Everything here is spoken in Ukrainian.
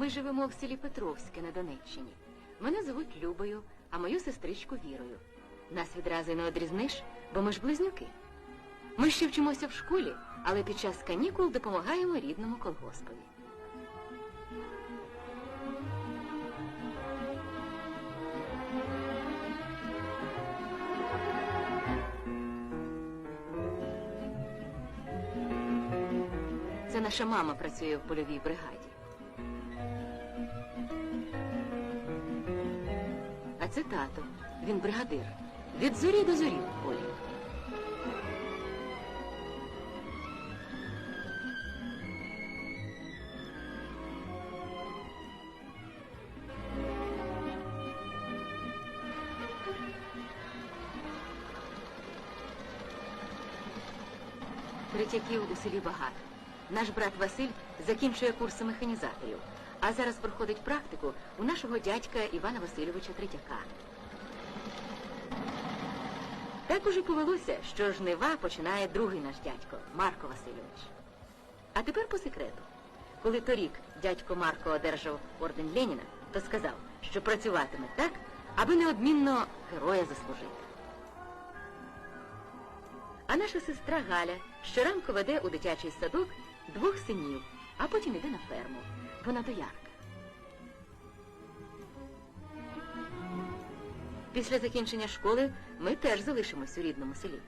Ми живемо в селі Петровське на Донеччині. Мене звуть Любою, а мою сестричку Вірою. Нас відразу не одрізниш, бо ми ж близнюки. Ми ще вчимося в школі, але під час канікул допомагаємо рідному колгоспові. Це наша мама працює в польовій бригаді. А це тато. Він бригадир. Від зорі до зорі в полі. Третяків у селі багато. Наш брат Василь закінчує курси механізаторів, а зараз проходить практику у нашого дядька Івана Васильовича Третяка. Так уже повелося, що жнива починає другий наш дядько Марко Васильович. А тепер по секрету. Коли торік дядько Марко одержав орден Леніна, то сказав, що працюватиме так, аби неодмінно героя заслужити. А наша сестра Галя щоранку веде у дитячий садок двох синів, а потім іде на ферму. Вона доярка. Після закінчення школи ми теж залишимось у рідному селі.